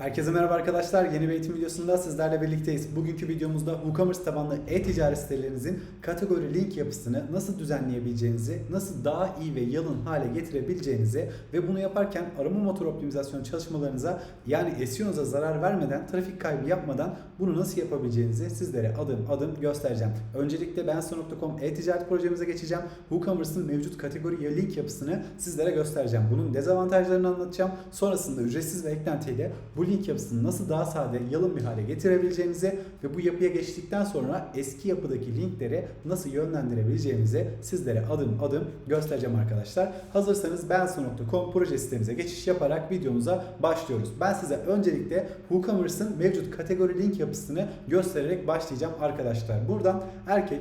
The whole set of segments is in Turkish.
Herkese merhaba arkadaşlar. Yeni bir eğitim videosunda sizlerle birlikteyiz. Bugünkü videomuzda WooCommerce tabanlı e-ticaret sitelerinizin kategori link yapısını nasıl düzenleyebileceğinizi, nasıl daha iyi ve yalın hale getirebileceğinizi ve bunu yaparken arama motor optimizasyon çalışmalarınıza yani SEO'nuza zarar vermeden, trafik kaybı yapmadan bunu nasıl yapabileceğinizi sizlere adım adım göstereceğim. Öncelikle benso.com e-ticaret projemize geçeceğim. WooCommerce'ın mevcut kategori link yapısını sizlere göstereceğim. Bunun dezavantajlarını anlatacağım. Sonrasında ücretsiz ve eklentiyle bu link yapısını nasıl daha sade, yalın bir hale getirebileceğinizi ve bu yapıya geçtikten sonra eski yapıdaki linkleri nasıl yönlendirebileceğimizi sizlere adım adım göstereceğim arkadaşlar. Hazırsanız benso.com proje sitemize geçiş yaparak videomuza başlıyoruz. Ben size öncelikle WooCommerce'ın mevcut kategori link yapısını göstererek başlayacağım arkadaşlar. Buradan erkek,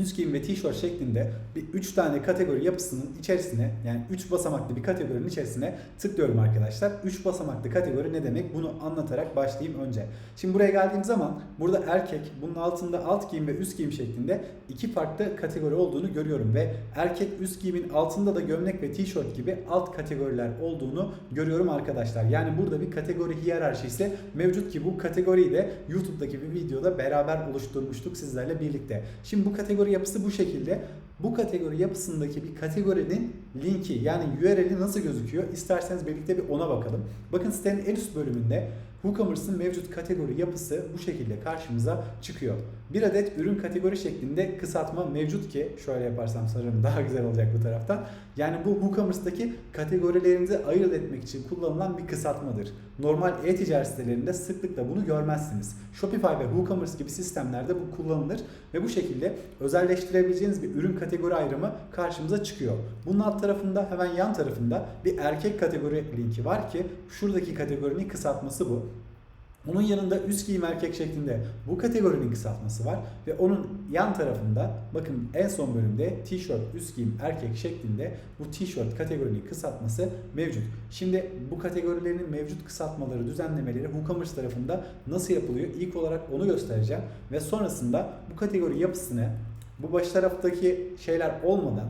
Üst giyim ve tişört şeklinde bir 3 tane kategori yapısının içerisine yani 3 basamaklı bir kategorinin içerisine tıklıyorum arkadaşlar. 3 basamaklı kategori ne demek? Bunu anlatarak başlayayım önce. Şimdi buraya geldiğim zaman burada erkek, bunun altında alt giyim ve üst giyim şeklinde iki farklı kategori olduğunu görüyorum ve erkek üst giyimin altında da gömlek ve tişört gibi alt kategoriler olduğunu görüyorum arkadaşlar. Yani burada bir kategori hiyerarşisi mevcut ki bu kategoriyi de YouTube'daki bir videoda beraber oluşturmuştuk sizlerle birlikte. Şimdi bu kategori yapısı bu şekilde. Bu kategori yapısındaki bir kategorinin linki yani URL'i nasıl gözüküyor? İsterseniz birlikte bir ona bakalım. Bakın sitenin en üst bölümünde WooCommerce'ın mevcut kategori yapısı bu şekilde karşımıza çıkıyor. Bir adet ürün kategori şeklinde kısaltma mevcut ki şöyle yaparsam sanırım daha güzel olacak bu taraftan. Yani bu WooCommerce'daki kategorilerinizi ayırt etmek için kullanılan bir kısaltmadır. Normal e-ticaret sitelerinde sıklıkla bunu görmezsiniz. Shopify ve WooCommerce gibi sistemlerde bu kullanılır ve bu şekilde özelleştirebileceğiniz bir ürün kategori ayrımı karşımıza çıkıyor. Bunun alt tarafında hemen yan tarafında bir erkek kategori linki var ki şuradaki kategorinin kısaltması bu. Onun yanında üst giyim erkek şeklinde bu kategorinin kısaltması var ve onun yan tarafında bakın en son bölümde tişört üst giyim erkek şeklinde bu tişört kategorinin kısaltması mevcut. Şimdi bu kategorilerin mevcut kısaltmaları, düzenlemeleri WooCommerce tarafında nasıl yapılıyor? İlk olarak onu göstereceğim ve sonrasında bu kategori yapısını bu baş taraftaki şeyler olmadan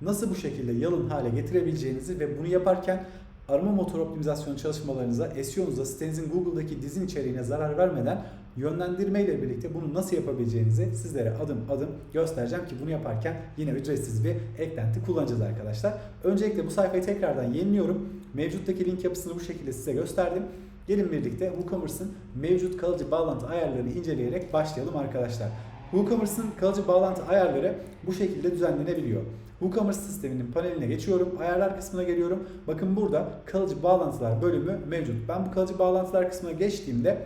nasıl bu şekilde yalın hale getirebileceğinizi ve bunu yaparken arama motor optimizasyon çalışmalarınıza, SEO'nuza, sitenizin Google'daki dizin içeriğine zarar vermeden yönlendirme ile birlikte bunu nasıl yapabileceğinizi sizlere adım adım göstereceğim ki bunu yaparken yine ücretsiz bir eklenti kullanacağız arkadaşlar. Öncelikle bu sayfayı tekrardan yeniliyorum. Mevcuttaki link yapısını bu şekilde size gösterdim. Gelin birlikte WooCommerce'ın mevcut kalıcı bağlantı ayarlarını inceleyerek başlayalım arkadaşlar. WooCommerce'ın kalıcı bağlantı ayarları bu şekilde düzenlenebiliyor. WooCommerce sisteminin paneline geçiyorum. Ayarlar kısmına geliyorum. Bakın burada kalıcı bağlantılar bölümü mevcut. Ben bu kalıcı bağlantılar kısmına geçtiğimde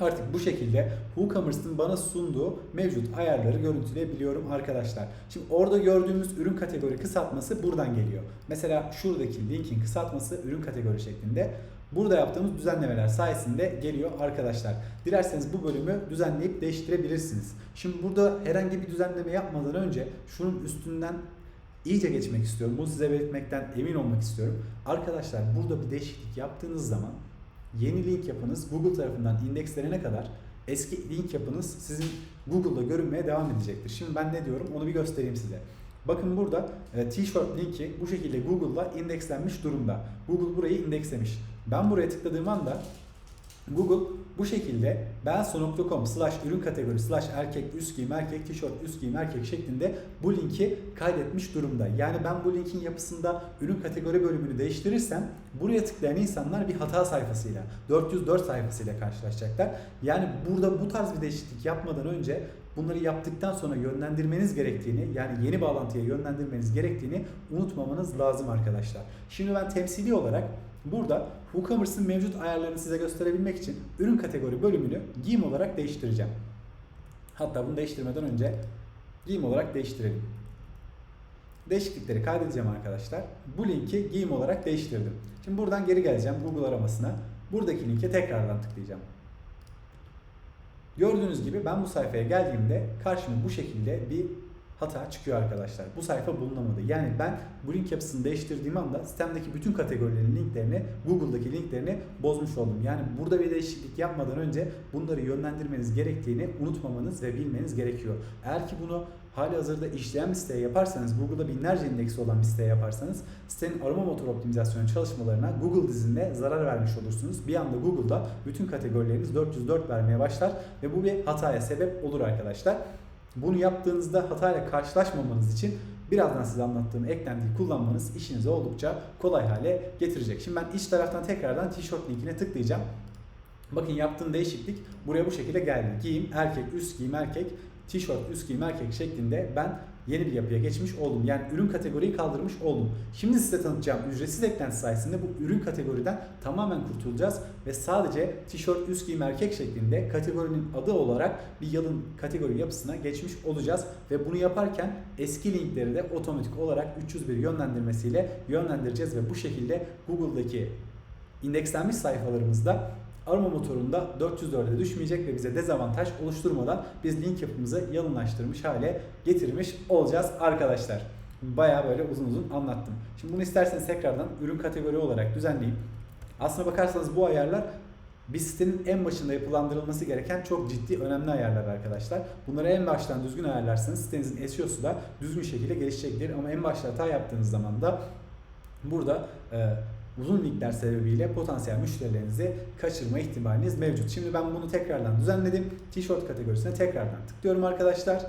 Artık bu şekilde WooCommerce'ın bana sunduğu mevcut ayarları görüntüleyebiliyorum arkadaşlar. Şimdi orada gördüğümüz ürün kategori kısaltması buradan geliyor. Mesela şuradaki linkin kısaltması ürün kategori şeklinde. Burada yaptığımız düzenlemeler sayesinde geliyor arkadaşlar. Dilerseniz bu bölümü düzenleyip değiştirebilirsiniz. Şimdi burada herhangi bir düzenleme yapmadan önce şunun üstünden iyice geçmek istiyorum. Bunu size belirtmekten emin olmak istiyorum. Arkadaşlar burada bir değişiklik yaptığınız zaman yeni link yapınız Google tarafından indekslenene kadar eski link yapınız sizin Google'da görünmeye devam edecektir. Şimdi ben ne diyorum onu bir göstereyim size. Bakın burada e, t-shirt linki bu şekilde Google'da indekslenmiş durumda. Google burayı indekslemiş. Ben buraya tıkladığım anda Google bu şekilde benso.com slash ürün kategori slash erkek üst giyim erkek tişört üst giyim erkek şeklinde bu linki kaydetmiş durumda. Yani ben bu linkin yapısında ürün kategori bölümünü değiştirirsem buraya tıklayan insanlar bir hata sayfasıyla 404 sayfasıyla karşılaşacaklar. Yani burada bu tarz bir değişiklik yapmadan önce bunları yaptıktan sonra yönlendirmeniz gerektiğini yani yeni bağlantıya yönlendirmeniz gerektiğini unutmamanız lazım arkadaşlar. Şimdi ben temsili olarak Burada WooCommerce'ın mevcut ayarlarını size gösterebilmek için ürün kategori bölümünü giyim olarak değiştireceğim. Hatta bunu değiştirmeden önce giyim olarak değiştirelim. Değişiklikleri kaydedeceğim arkadaşlar. Bu linki giyim olarak değiştirdim. Şimdi buradan geri geleceğim Google aramasına. Buradaki linke tekrardan tıklayacağım. Gördüğünüz gibi ben bu sayfaya geldiğimde karşıma bu şekilde bir hata çıkıyor arkadaşlar. Bu sayfa bulunamadı. Yani ben bu link yapısını değiştirdiğim anda sistemdeki bütün kategorilerin linklerini, Google'daki linklerini bozmuş oldum. Yani burada bir değişiklik yapmadan önce bunları yönlendirmeniz gerektiğini unutmamanız ve bilmeniz gerekiyor. Eğer ki bunu hali hazırda işleyen bir siteye yaparsanız, Google'da binlerce indeksi olan bir siteye yaparsanız sitenin arama motoru optimizasyonu çalışmalarına Google dizinde zarar vermiş olursunuz. Bir anda Google'da bütün kategorileriniz 404 vermeye başlar ve bu bir hataya sebep olur arkadaşlar. Bunu yaptığınızda hatayla karşılaşmamanız için birazdan size anlattığım eklentiyi kullanmanız işinizi oldukça kolay hale getirecek. Şimdi ben iç taraftan tekrardan tişört linkine tıklayacağım. Bakın yaptığım değişiklik buraya bu şekilde geldi. Giyim erkek, üst giyim erkek, tişört, üst giyim erkek şeklinde ben yeni bir yapıya geçmiş oldum. Yani ürün kategoriyi kaldırmış oldum. Şimdi size tanıtacağım ücretsiz eklenti sayesinde bu ürün kategoriden tamamen kurtulacağız ve sadece tişört, üst giyim erkek şeklinde kategorinin adı olarak bir yalın kategori yapısına geçmiş olacağız ve bunu yaparken eski linkleri de otomatik olarak 301 yönlendirmesiyle yönlendireceğiz ve bu şekilde Google'daki indekslenmiş sayfalarımızda arama motorunda 404'e düşmeyecek ve bize dezavantaj oluşturmadan biz link yapımızı yalınlaştırmış hale getirmiş olacağız arkadaşlar. Baya böyle uzun uzun anlattım. Şimdi bunu isterseniz tekrardan ürün kategori olarak düzenleyeyim. Aslına bakarsanız bu ayarlar bir sitenin en başında yapılandırılması gereken çok ciddi önemli ayarlar arkadaşlar. Bunları en baştan düzgün ayarlarsanız sitenizin SEO'su da düzgün şekilde gelişecektir. Ama en başta hata yaptığınız zaman da burada e, uzun linkler sebebiyle potansiyel müşterilerinizi kaçırma ihtimaliniz mevcut. Şimdi ben bunu tekrardan düzenledim. Tişört kategorisine tekrardan tıklıyorum arkadaşlar.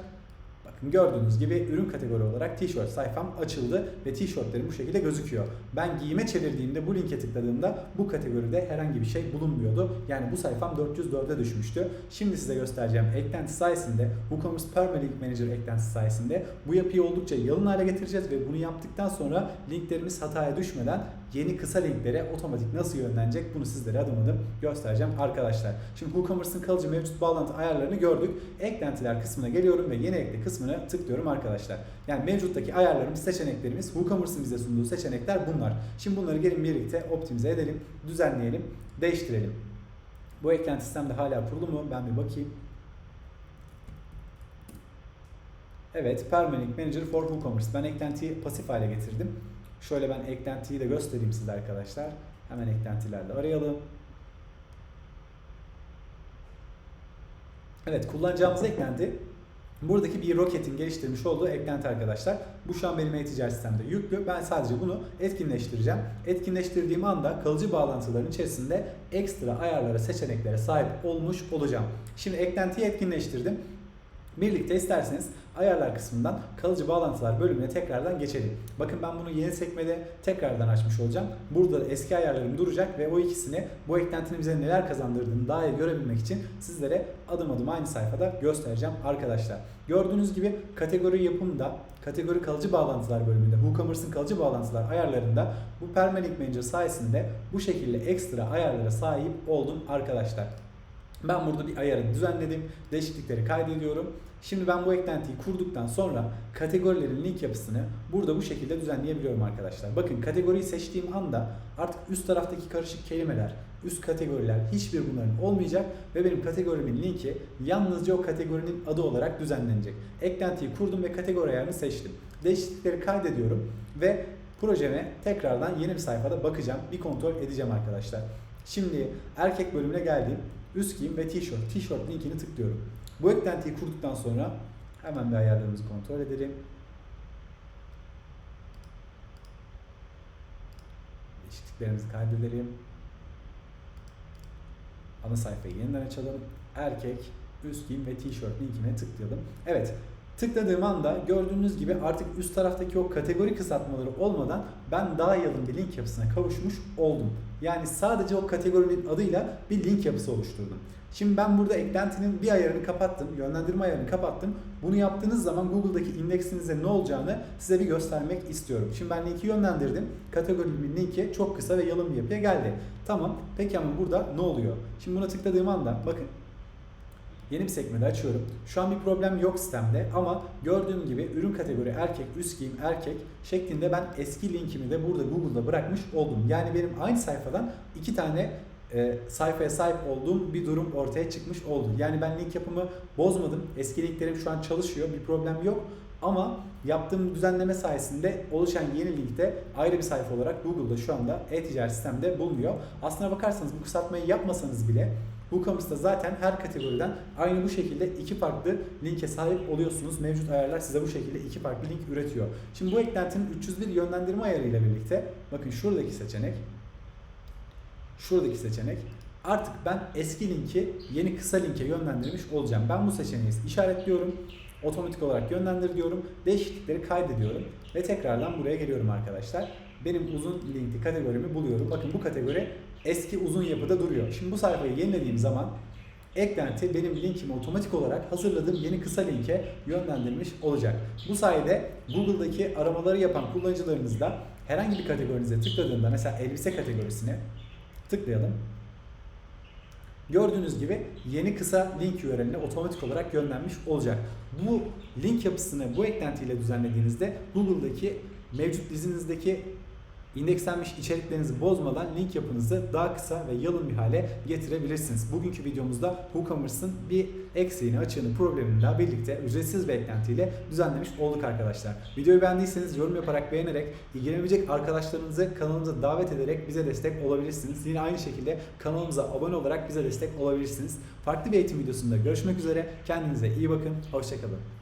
Bakın gördüğünüz gibi ürün kategori olarak tişört sayfam açıldı ve tişörtlerim bu şekilde gözüküyor. Ben giyime çevirdiğimde bu linke tıkladığımda bu kategoride herhangi bir şey bulunmuyordu. Yani bu sayfam 404'e düşmüştü. Şimdi size göstereceğim eklenti sayesinde WooCommerce Permalink Manager eklentisi sayesinde bu yapıyı oldukça yalın hale getireceğiz ve bunu yaptıktan sonra linklerimiz hataya düşmeden yeni kısa linklere otomatik nasıl yönlenecek bunu sizlere adım adım göstereceğim arkadaşlar. Şimdi WooCommerce'ın kalıcı mevcut bağlantı ayarlarını gördük. Eklentiler kısmına geliyorum ve yeni ekle kısmına tıklıyorum arkadaşlar. Yani mevcuttaki ayarlarımız, seçeneklerimiz WooCommerce'ın bize sunduğu seçenekler bunlar. Şimdi bunları gelin birlikte optimize edelim, düzenleyelim, değiştirelim. Bu eklenti sistemde hala kurulu mu? Ben bir bakayım. Evet, Permalink Manager for WooCommerce. Ben eklentiyi pasif hale getirdim. Şöyle ben eklentiyi de göstereyim size arkadaşlar. Hemen eklentilerle arayalım. Evet kullanacağımız eklenti buradaki bir roketin geliştirmiş olduğu eklenti arkadaşlar. Bu şu an benim e-ticaret sistemde yüklü. Ben sadece bunu etkinleştireceğim. Etkinleştirdiğim anda kalıcı bağlantıların içerisinde ekstra ayarlara, seçeneklere sahip olmuş olacağım. Şimdi eklentiyi etkinleştirdim. Birlikte isterseniz ayarlar kısmından kalıcı bağlantılar bölümüne tekrardan geçelim. Bakın ben bunu yeni sekmede tekrardan açmış olacağım. Burada eski ayarlarım duracak ve o ikisini bu eklentinin bize neler kazandırdığını daha iyi görebilmek için sizlere adım adım aynı sayfada göstereceğim arkadaşlar. Gördüğünüz gibi kategori yapımda kategori kalıcı bağlantılar bölümünde WooCommerce'ın kalıcı bağlantılar ayarlarında bu Permalink Manager sayesinde bu şekilde ekstra ayarlara sahip oldum arkadaşlar. Ben burada bir ayarı düzenledim. Değişiklikleri kaydediyorum. Şimdi ben bu eklentiyi kurduktan sonra kategorilerin link yapısını burada bu şekilde düzenleyebiliyorum arkadaşlar. Bakın kategoriyi seçtiğim anda artık üst taraftaki karışık kelimeler, üst kategoriler hiçbir bunların olmayacak ve benim kategorimin linki yalnızca o kategorinin adı olarak düzenlenecek. Eklentiyi kurdum ve kategori ayarını seçtim. Değişiklikleri kaydediyorum ve projeme tekrardan yeni bir sayfada bakacağım. Bir kontrol edeceğim arkadaşlar. Şimdi erkek bölümüne geldim. Üst giyim ve tişört. Tişört linkini tıklıyorum. Bu eklentiyi kurduktan sonra hemen bir ayarlarımızı kontrol edelim. Değişikliklerimizi kaydedelim. Ana sayfayı yeniden açalım. Erkek, üst giyim ve tişört linkine tıklayalım. Evet, Tıkladığım anda gördüğünüz gibi artık üst taraftaki o kategori kısaltmaları olmadan ben daha yalın bir link yapısına kavuşmuş oldum. Yani sadece o kategorinin adıyla bir link yapısı oluşturdum. Şimdi ben burada eklentinin bir ayarını kapattım, yönlendirme ayarını kapattım. Bunu yaptığınız zaman Google'daki indeksinize ne olacağını size bir göstermek istiyorum. Şimdi ben linki yönlendirdim. Kategorimin linki çok kısa ve yalın bir yapıya geldi. Tamam, peki ama burada ne oluyor? Şimdi buna tıkladığım anda bakın Yeni bir sekmede açıyorum. Şu an bir problem yok sistemde ama gördüğüm gibi ürün kategori erkek, üst giyim erkek şeklinde ben eski linkimi de burada Google'da bırakmış oldum. Yani benim aynı sayfadan iki tane e, sayfaya sahip olduğum bir durum ortaya çıkmış oldu. Yani ben link yapımı bozmadım. Eski linklerim şu an çalışıyor. Bir problem yok. Ama yaptığım düzenleme sayesinde oluşan yeni linkte ayrı bir sayfa olarak Google'da şu anda e-ticaret sistemde bulunuyor. Aslına bakarsanız bu kısaltmayı yapmasanız bile WooCommerce'da zaten her kategoriden aynı bu şekilde iki farklı linke sahip oluyorsunuz. Mevcut ayarlar size bu şekilde iki farklı link üretiyor. Şimdi bu eklentinin 301 yönlendirme ayarıyla birlikte bakın şuradaki seçenek şuradaki seçenek artık ben eski linki yeni kısa linke yönlendirmiş olacağım. Ben bu seçeneği işaretliyorum. Otomatik olarak yönlendir diyorum. Değişiklikleri kaydediyorum ve tekrardan buraya geliyorum arkadaşlar. Benim uzun linkli kategorimi buluyorum. Bakın bu kategori eski uzun yapıda duruyor. Şimdi bu sayfayı yenilediğim zaman eklenti benim linkimi otomatik olarak hazırladığım yeni kısa linke yönlendirmiş olacak. Bu sayede Google'daki aramaları yapan kullanıcılarınız da herhangi bir kategorinize tıkladığında mesela elbise kategorisine tıklayalım. Gördüğünüz gibi yeni kısa link URL'ine otomatik olarak yönlenmiş olacak. Bu link yapısını bu eklentiyle düzenlediğinizde Google'daki mevcut dizinizdeki indekslenmiş içeriklerinizi bozmadan link yapınızı daha kısa ve yalın bir hale getirebilirsiniz. Bugünkü videomuzda WooCommerce'ın bir eksiğini, açığını, problemini birlikte ücretsiz bir eklentiyle düzenlemiş olduk arkadaşlar. Videoyu beğendiyseniz yorum yaparak beğenerek, ilgilenebilecek arkadaşlarınızı kanalımıza davet ederek bize destek olabilirsiniz. Yine aynı şekilde kanalımıza abone olarak bize destek olabilirsiniz. Farklı bir eğitim videosunda görüşmek üzere. Kendinize iyi bakın. Hoşçakalın.